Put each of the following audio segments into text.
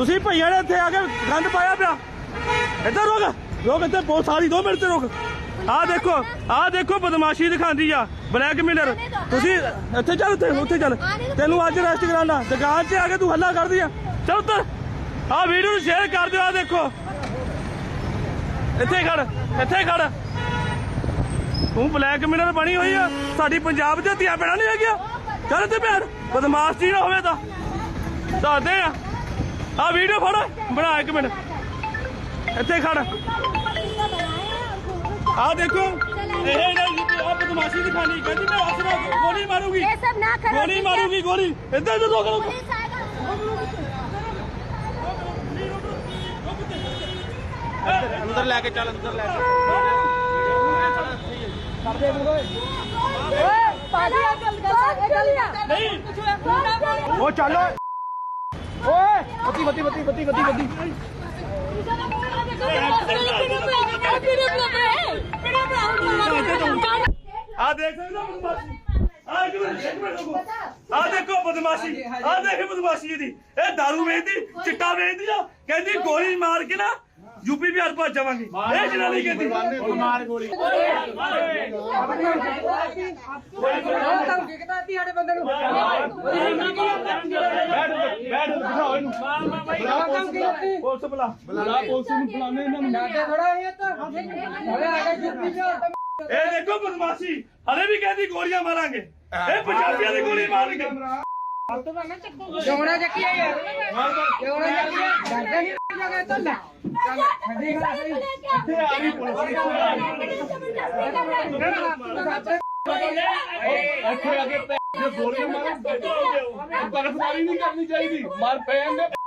ਤੁਸੀਂ ਭਈਆਂ ਨੇ ਇੱਥੇ ਆ ਕੇ ਗੰਦ ਪਾਇਆ ਪਿਆ। ਇੱਧਰ ਰੁਕ ਰੁਕ ਇੱਥੇ, ਪੁਲਿਸ ਆ ਰਹੀ 2 ਮਿੰਟ ਤੇ ਰੁਕ। ਆਹ ਦੇਖੋ ਆਹ ਦੇਖੋ ਬਦਮਾਸ਼ੀ ਦਿਖਾਉਂਦੀ ਆ, ਬਲੈਕ ਤੁਸੀਂ ਇੱਥੇ ਚੱਲ ਉੱਥੇ ਉੱਥੇ ਚੱਲ। ਤੈਨੂੰ ਅੱਜ ਅਰੈਸਟ ਕਰਾਉਣਾ, ਦੁਕਾਨ 'ਚ ਆ ਕੇ ਤੂੰ ਹੱਲਾ ਕਰਦੀ ਆ। ਚੱਲ ਉੱਤਰ ਆਹ ਵੀਡੀਓ ਨੂੰ ਸ਼ੇਅਰ ਕਰ ਦਿਓ ਆਹ ਦੇਖੋ। ਇੱਥੇ ਖੜ ਇੱਥੇ ਖੜ। ਤੂੰ ਬਲੈਕ ਮਿਲਰ ਬਣੀ ਹੋਈ ਆ, ਸਾਡੀ ਪੰਜਾਬ ਦੇ ਧੀਆ ਪੈਣਾ ਨਹੀਂ ਹੈਗੀਆਂ। ਚੱਲ ਤੇ ਭੈਣ, ਬਦਮਾਸ਼ ਜੀ ਨਾ ਹੋਵੇ ਤਾਂ। ਦੱਸਦੇ ਆ। ਆ ਵੀਡੀਓ ਫੜ ਬਣਾ ਇੱਕ ਮਿੰਟ। ਇੱਥੇ ਖੜ। ਆ ਦੇਖੋ ਇਹ ਗੋਲੀ ਮਾਰੂਗੀ। ਗੋਲੀ ਮਾਰੂਗੀ ਇੱਧਰ ਇੱਧਰ ਰੋਕ ਲਓ ਅੰਦਰ ਲੈ ਕੇ ਚੱਲ ਅੰਦਰ ਲੈ ਕੇ ਕਰਦੇ ਓਏ ਪਾਜੀ ਆ ਗੱਲ ਕਰ ਇਹ ਗੱਲ ਨਹੀਂ। ਉਹ ਚੱਲ। ਓਏ ਬੱਤੀ ਬੱਤੀ ਬੱਤੀ ਬੱਤੀ ਬੱਤੀ ਬੱਤੀ ਆ ਦੇਖ ਸਕਦੇ ਹੋ ਬਦਮਾਸ਼ੀ। ਆ ਇੱਕ ਮਿੰਟ ਇੱਕ ਮਿੰਟ ਰੁਕੋ। ਆ ਦੇਖੋ ਬਦਮਾਸ਼ੀ। ਆ ਦੇਖ ਬਦਮਾਸ਼ੀ ਦੀ ਇਹ दारू ਵੇਚਦੀ ਚਿੱਟਾ ਵੇਚਦੀ ਆ। ਕਹਿੰਦੀ ਗੋਲੀ ਮਾਰ ਕੇ ਨਾ ਯੂਪੀ ਬਿਹਾਰ ਭੱਜ ਜਾਵਾਂਗੇ। ਇਹ ਜਨਾਨੀ ਕਹਿੰਦੀ। ਮਾਰ ਗੋਲੀ ਬੈਠ ਬੈਠ ਬਿਠਾਓ ਇਹਨੂੰ ਪੁਲਿਸ ਬੁਲਾ ਬੁਲਾ ਪੁਲਿਸ ਨੂੰ ਬੁਲਾਣੇ ਇਹਨਾਂ ਨੂੰ ਇਹ ਦੇਖੋ ਬਦਮਾਸ਼ੀ ਹਲੇ ਵੀ ਕਹਿੰਦੀ ਗੋਲੀਆਂ ਮਾਰਾਂਗੇ ਇਹ ਪੰਜਾਬੀਆਂ ਦੀ ਗੋਲੀ ਮਾਰਨਗੇ ਜੋੜਾ ਚੱਕੀ ਹੈ ਯਾਰ ਜੋੜਾ ਚੱਕੀ ਹੈ ਡਰਦੇ ਨਹੀਂ ਜਗ੍ਹਾ ਤੋਂ ਲੈ ਇੱਥੇ ਆ ਰਹੀ ਪੁਲਿਸ ਇੱਥੇ ਆ ਰਹੀ ਇੱਥੇ ਆ ਕੇ ਪੈ ਜੇ ਗੋਲੀਆਂ ਮਾਰਨ ਬਰਫਬਾਰੀ ਨਹੀਂ ਕਰਨੀ ਚਾਹੀਦੀ ਮਾਰ ਪੈਣ ਦੇ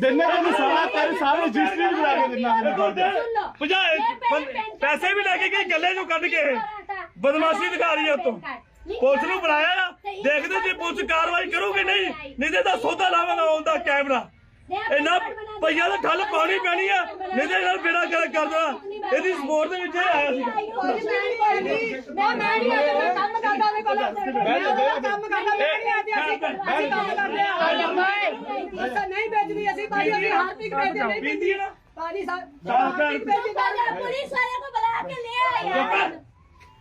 ਦਿੰਨਾ ਤੈਨੂੰ ਸਾਰਾ ਤੇਰੇ ਸਾਰੇ ਰਜਿਸਟਰੀ ਵੀ ਕਰਾ ਕੇ ਦਿੰਨਾ ਤੈਨੂੰ ਸੁਣ ਲਓ। ਪੈਸੇ ਵੀ ਲੈ ਕੇ ਗਈ ਗੱਲੇ ਨੂੰ ਕੱਢ ਕੇ। ਬਦਮਾਸ਼ੀ ਦਿਖਾ ਰਹੀ ਆ ਉਤੋਂ। ਪੁਲਿਸ ਨੂੰ ਬੁਲਾਇਆ ਆ। ਦੇਖਦੇ ਜੀ ਪੁਲਿਸ ਕਾਰਵਾਈ ਕਰੂਗੀ ਨਹੀਂ ਨਹੀਂ ਤੇ ਇਹਦਾ ਸੌਦਾ ਲਾਵਾਂਗਾ ਆਉਂਦਾ ਕੈਮਰਾ। ਇਹਨਾਂ ਪਈਆਂ ਦਾ ਗੱਲ ਪਾਉਣੀ ਪੈਣੀ ਆ। ਨਹੀਂ ਤੇ ਬੇੜਾ ਕਰ ਕਰਦਾ। ਇਹਦੀ ਸਪੋਰਟ ਦੇ ਵਿੱਚ ਆਇਆ ਸੀ। ਮੈਂ ਮੈਂ ਨਹੀਂ ਆਇਆ ਕੰਮ ਕਰਦਾ ਮੇਰੇ ਕੋਲ। ਮੈਂ ਕੰਮ ਕਰਦਾ ਮੈਂ ਨਹੀਂ ਆਇਆ ਅਸੀਂ ਕੰਮ ਕਰਦੇ ਆ ਵੇਚਦੀ ਅਸੀਂ ਭਾਈ ਅਸੀਂ ਹਾਰਪਿਕ ਵੇਚਦੇ ਨਹੀਂ ਪੀਂਦੀ ਹੈ ਨਾ ਪਾਣੀ ਸਾ ਸਾਫ਼ ਕਰ। ਹਾਰਪਿਕ ਵੇਚਦੇ पुलिस वाले को बुला के ले आया ਚੁੱਪ ਕਰ।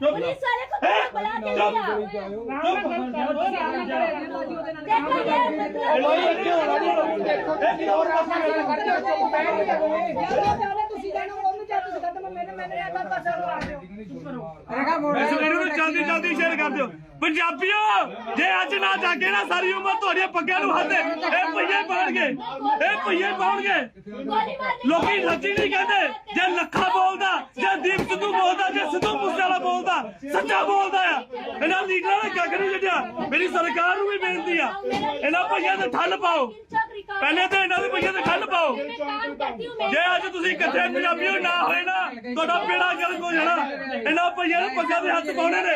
ਚੁੱਪ पुलिस वाले को बुला के ले आओ देखो ये ਤੁਸੀਂ ਜਾਣੋ ਉਹਨੂੰ ਜਾਂ ਤੁਸੀਂ ਕਹਿੰਦੇ ਮੈਨੂੰ ਮੈਨੂੰ ਆਧਾਰ ਪਾਸਾ ਲਵਾ ਦਿਓ ਹੈਗਾ ਮੋੜ ਇਸ ਵੀਡੀਓ ਨੂੰ ਜਲਦੀ ਜਲਦੀ ਸ਼ੇਅਰ ਕਰ ਦਿਓ ਪੰਜਾਬੀਓ ਜੇ ਅੱਜ ਨਾ ਜਾਗੇ ਨਾ ਸਾਰੀ ਉਮਰ ਤੁਹਾਡੀਆਂ ਪੱਗਾਂ ਨੂੰ ਹੱਥ ਇਹ ਪਈਏ ਪਾਉਣਗੇ ਇਹ ਪਈਏ ਪਾਉਣਗੇ ਲੋਕੀ ਲੱਜੀ ਨਹੀਂ ਕਹਿੰਦੇ। ਜੇ ਲੱਖਾ ਬੋਲਦਾ, ਜੇ ਦੀਪ ਸਿੱਧੂ ਬੋਲਦਾ, ਜੇ ਸਿੱਧੂ ਮੂਸੇਵਾਲਾ ਬੋਲਦਾ, ਸੱਚਾ ਬੋਲਦਾ ਆ। ਇਹਨਾਂ ਲੀਡਰਾਂ ਨੇ ਗੱਗ ਨਹੀਂ ਛੱਡਿਆ ਮੇਰੀ ਸਰਕਾਰ ਨੂੰ ਵੀ ਬੇਨਤੀ ਆ। ਇਹਨਾਂ ਭਈਆਂ ਦੇ ਠੱਲ ਪਾਓ। ਪਹਿਲੇ ਤਾਂ ਇਹਨਾਂ ਦੇ ਪਈਏ ਤੇ ਖੱਲ ਪਾਓ। ਜੇ ਅੱਜ ਤੁਸੀਂ ਇਕੱਠੇ ਪੰਜਾਬੀ ਨਾ ਹੋਏ ਨਾ ਤੁਹਾਡਾ ਪੇੜਾ ਗਲ ਹੋ ਜਾਣਾ। ਇਹਨਾਂ ਪਈਆਂ ਨੂੰ ਪੱਗਾਂ ਦੇ ਹੱਥ ਪਾਉਣੇ ਨੇ।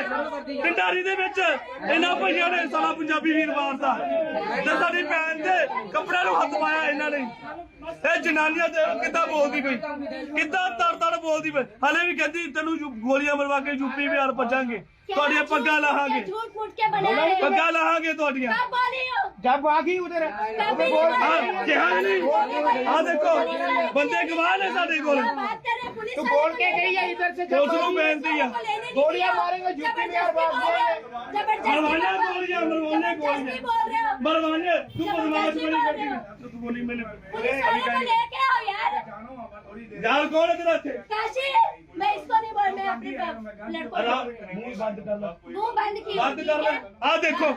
ਢਿੰਡਾਰੀ ਦੇ ਵਿੱਚ ਇਹਨਾਂ ਪਈਆਂ ਨੇ ਸਾਲਾ ਪੰਜਾਬੀ ਵੀਰ ਮਾਰਦਾ। ਤੇ ਸਾਡੀ ਭੈਣ ਦੇ ਕੱਪੜਿਆਂ ਨੂੰ ਹੱਥ ਪਾਇਆ ਇਹਨਾਂ ਨੇ। ਇਹ ਜਨਾਨੀਆਂ ਤੇ ਕਿੱਦਾਂ ਬੋਲਦੀ ਪਈ? ਕਿੱਦਾਂ ਤੜ ਤੜ ਬੋਲਦੀ ਪਈ? ਹਲੇ ਵੀ ਕਹਿੰਦੀ ਤੈਨੂੰ ਗੋਲੀਆਂ ਮਰਵਾ ਕੇ ਯੂਪੀ ਬਿਹਾਰ ਭਜਾਂਗੇ। ਤੁਹਾਡੀਆਂ ਪੱਗਾਂ ਲਾਹਾਂਗੇ। ਪੱਗਾਂ ਲਾਹਾਂਗੇ ਤੁਹਾਡੀਆਂ। जब आ गई उधर तो हाँ, हाँ देखो बंदे गवाह है साढ़े को तू बोल के गई है इधर से दूसरों बेनती है गोलियाँ मारेंगे यूपी बिहार मरवाने गोलियाँ मरवाने गोलियाँ मरवाने तू बदमाश बड़ी करती है। तू तो बोली मैंने। यार। यार कौन है तेरा? थे काशी मैं इसको नहीं बोल मैं अपने लड़कों को मुँह बंद कर लो। मुँह बंद किया बंद कर लो। आ देखो।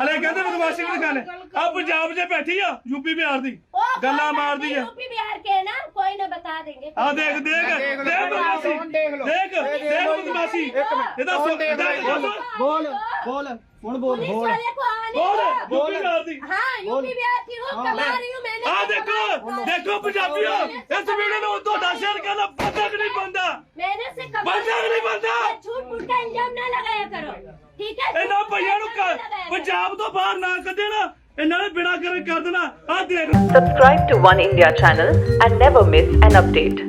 ਹਲੇ ਕਹਿੰਦੇ ਬਦਮਾਸ਼ੀ ਨਹੀਂ ਦਿਖਾਣੇ ਆ ਪੰਜਾਬ 'ਚ ਬੈਠੀ ਆ ਯੂਪੀ ਬਿਹਾਰ ਦੀ ਗੱਲਾਂ ਮਾਰਦੀ ਆ यूपी बिहार के है ना कोई ना बता देंगे ਆ ਦੇਖ ਦੇਖ ਦੇਖ ਬਦਮਾਸ਼ੀ ਦੇਖ ਲਓ। ਦੇਖ ਦੇਖ ਬਦਮਾਸ਼ੀ ਇਹਦਾ ਸੁਣ ਦੇਖ ਬੋਲ ਬੋਲ ਹੁਣ ਬੋਲ पुलिस वाले को आने ਬੋਲ दो। ਯੂਪੀ ਬਿਹਾਰ ਦੀ हाँ यूपी बिहार की हूँ कमा रही हूँ मैंने ਆ ਦੇਖੋ ਦੇਖੋ ਪੰਜਾਬੀਓ ਇਸ ਵੀਡੀਓ ਨੂੰ ਤੁਹਾਡਾ ਸ਼ੇਅਰ ਕਰਨਾ ਬੰਦਾ ਕਿ ਨਹੀਂ ਬੰਦਾ मैंने से कमा ਬੰਦਾ ਕਿ ਨਹੀਂ ਬੰਦਾ झूठ मूठ का इल्जाम ना लगाया करो ठीक है ਇਹਨਾਂ ਭਈਆਂ ਨੂੰ ਕ- ਪੰਜਾਬ ਤੋਂ ਬਾਹਰ ਨਾ ਕੱਢਣਾ ਇਹਨਾਂ ਨੇ ਬਿੜਾ ਕਰ ਕਰ ਦੇਣਾ ਆ ਦੇਖ Subscribe to One India channel and never miss an update.